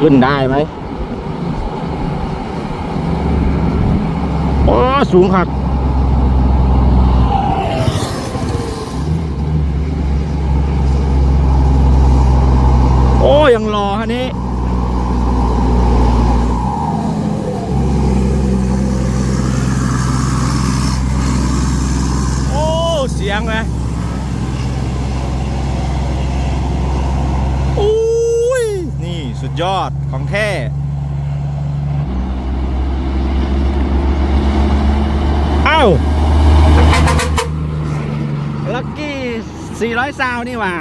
ขึ้นได้ไหมโอ้สูงครับโอ้ยังรอ เสียงไหมอุ้ย นี่สุด ยอดของแท้เอ้าลักกี้400ซาวนี่หว่า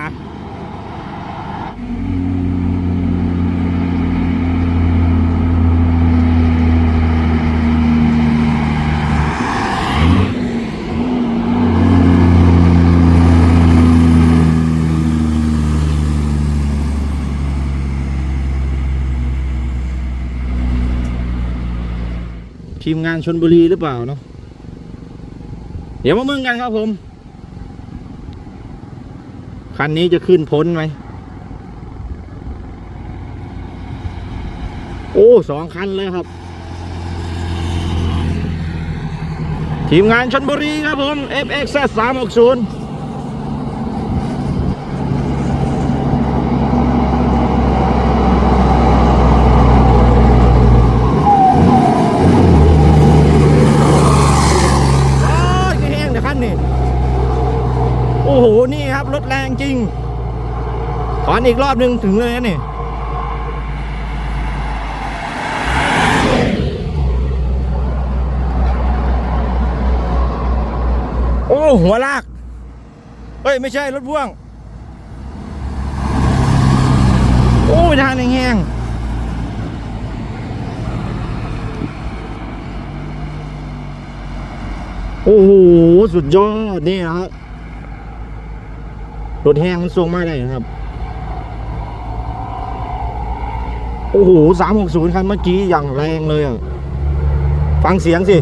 ทีมงานชนบุรีหรือเปล่าเนาะเดี๋ยวมามึงกันครับผม คันนี้จะขึ้นพ้นไหม โอ้สองคันเลยครับ ทีมงานชนบุรีครับผม FX 360 โอ้ยแห้งแต่คันนี่ โอ้โห นี่ครับ ริงถอนอีกรอบหนึ่งถึงเลยนี่โอ้หัวลากเฮ้ย ไม่ใช่รถพ่วง โอ้ยทางแห้งโอ้โห สุดยอด นี่นะครับ รถแห้งมันทรงมาได้นะครับ โอ้โหสามหกศูนย์คันเมื่อกี้อย่างแรงเลยอะ ฟังเสียงสิ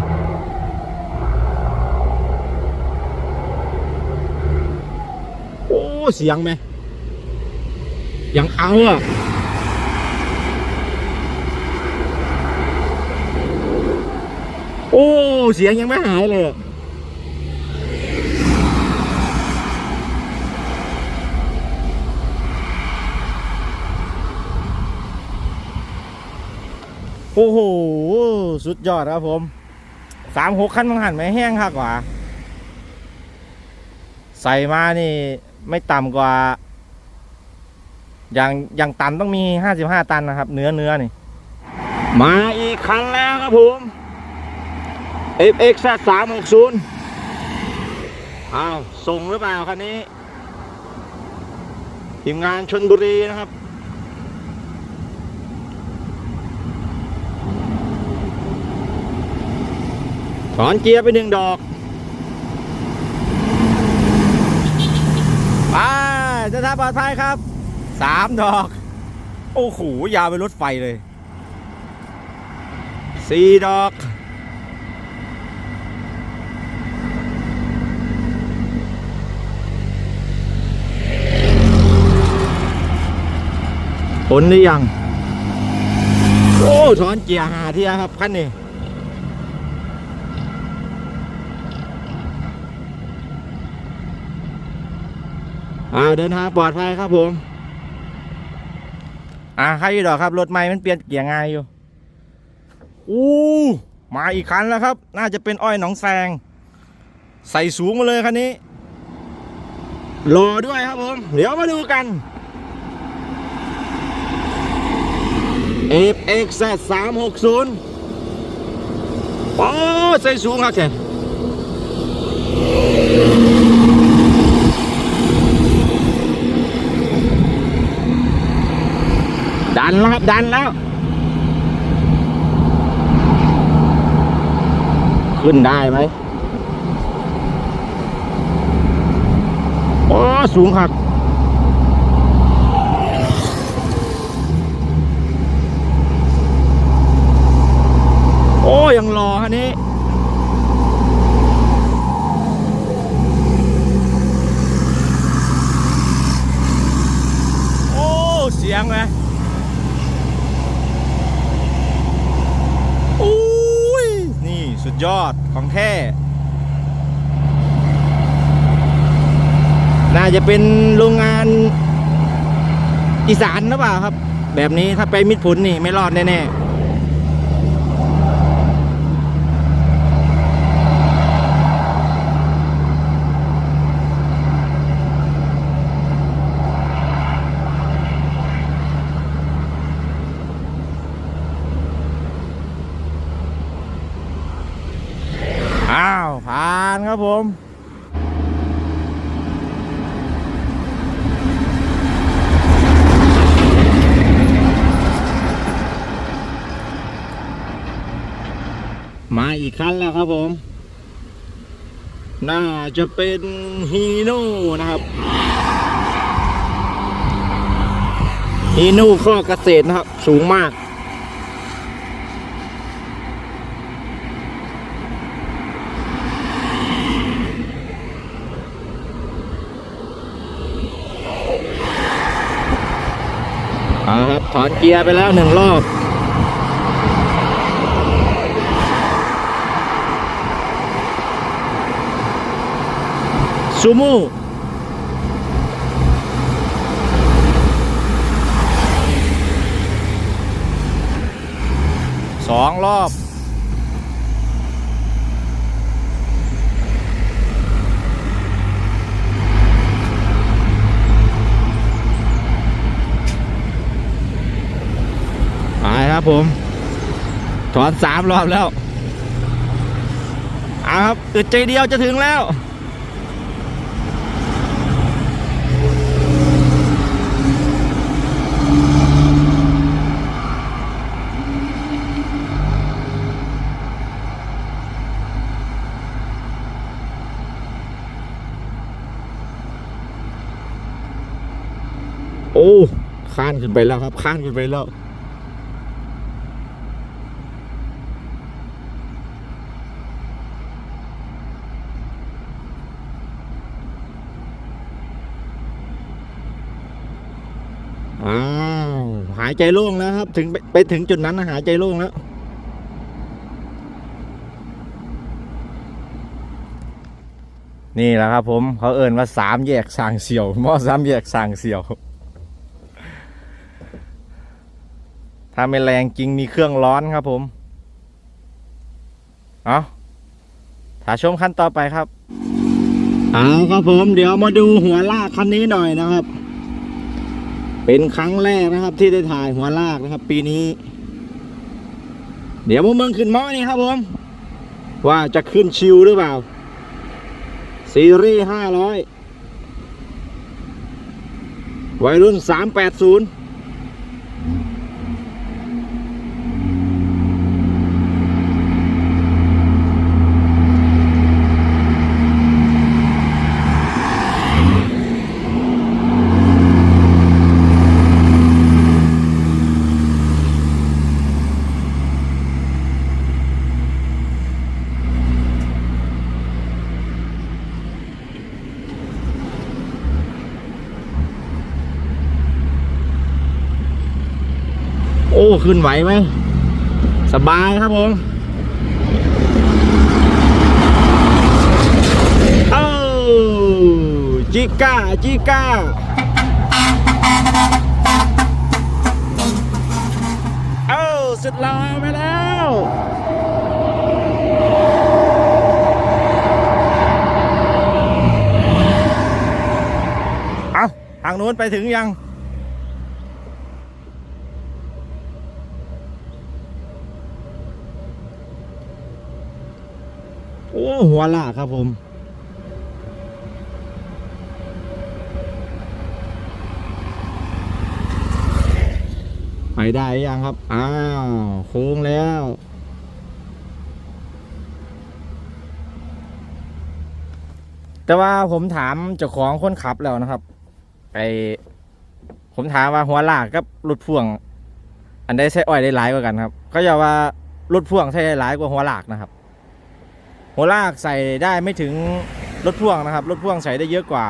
โอ้ เสียงไหมยังเอาอะโอ้ เสียงยังไม่หายเลย โอ้โห สุดยอดครับผมสามหกคันมังหันไหมแห้งคักกว่า ใส่มานี่ไม่ต่ำกว่า อย่างอย่างตันต้องมีห้าสิบห้าตันนะครับ เนื้อเนื้อนี่ มาอีกคันแล้วครับผม FX 3 6 0อ้าว ส่งหรือเปล่าคันนี้ ทีมงานชนบุรีนะครับ ถอนเกียร์ไปหนึ่งดอก ไปจะทำปลอดภัยครับ สามดอก โอ้โห ยาวไปนรถไฟเลย สี่ดอก ผลหรือยัง โอ้ ถอนเกียร์หาเที่ยครับคันนี้ อ่าเดินทางปลอดภัยครับผม อ่าใครอยู่ดอกครับ รถใหม่มันเปลี่ยนเกียร์ง่ายอยู่ อู้มาอีกคันแล้วครับ น่าจะเป็นอ้อยหนองแซง ใส่สูงมาเลยคันนี้รอด้วยครับผม เดี๋ยวมาดูกัน FX 3 6 0โอ้ใส่สูงครับแก แล้วครับดันแล้ว ขึ้นได้ไหมโอ้สูงหักโอ้ยังรอฮะนี้ โอ้ เสียงไหม ยอดของแท้ น่าจะเป็นโรงงานอีสานหรือเปล่าครับ แบบนี้ถ้าไปมิดผลนี่ไม่รอดแน่ๆอ้าวผ่านครับผม มาอีก คันแล้วครับผม น่าจะเป็นฮีโน่นะครับฮีโน่ข้อเกษตรนะครับ สูงมากเอาครับถอนเกียร์ไปแล้วหนึ่งรอบ ซูมูสองรอบ ไปครับผม ถอนสามรอบแล้ว เอาครับอึดใจเดียวจะถึงแล้ว โอ้ ขึ้นไปแล้วครับ ข้านขึ้นไปแล้วอ้าวหายใจโล่งแล้วครับ ถึงไปไปถึงจุดนั้นนะหายใจโล่งแล้วนี่แหละครับผมเขาเอ่นว่าสามแยกสางเสี่ยวหม้อสามแยกสางเสี่ยว ถ้าไม่แรงจริงมีเครื่องร้อนครับผม เอาถ้าชมขั้นต่อไปครับ เอาครับผม เดี๋ยวมาดูหัวลากคันนี้หน่อยนะครับ เป็นครั้งแรกนะครับ ที่ได้ถ่ายหัวลากนะครับ ปีนี้ เดี๋ยวมุมเมืองขึ้นมอนี่ครับผม ว่าจะขึ้นชิวหรือเปล่า ซีรีส์ห้าร้อยวัยรุ่นสามแปดศูนย์ อ้ขึ้นไหวไหม สบายครับผมเอ้าจิก้า จิก้าเอ้าสุดลาไปแล้วเอาทางนู้นไปถึงยัง โอ้หัวลาก ครับผมไปได้ยังครับ อ้าว โค้งแล้ว แต่ว่าผมถามเจ้าของคนขับแล้วนะครับ ไอผมถามว่าหัวลากกับรถพ่วง อันใดใช้อ้อยได้หลายกว่ากันครับ ก็อย่าว่ารถพ่วงใช้ได้หลายกว่าหัวลากนะครับ หัวลากใส่ได้ไม่ถึงรถพ่วงนะครับ รถพ่วงใส่ได้เยอะกว่า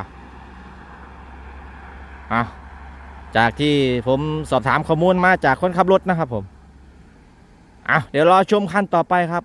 อะจากที่ผมสอบถามข้อมูลมาจากคนขับรถนะครับผมอะเดี๋ยวรอชมคันต่อไปครับ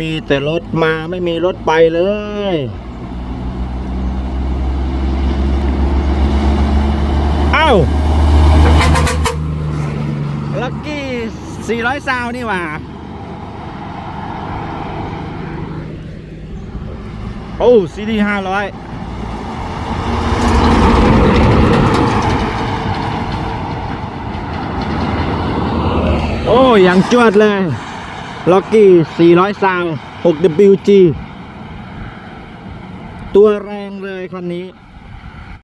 มีแต่รถมาไม่มีรถไปเลย เอ้าลักกี้ 400 ซาวนี่หว่า โอ้ซีดี500โอ้ยังจวดเลย ล็อกกี้ 400ซาว 6WG ตัวแรงเลยคันนี้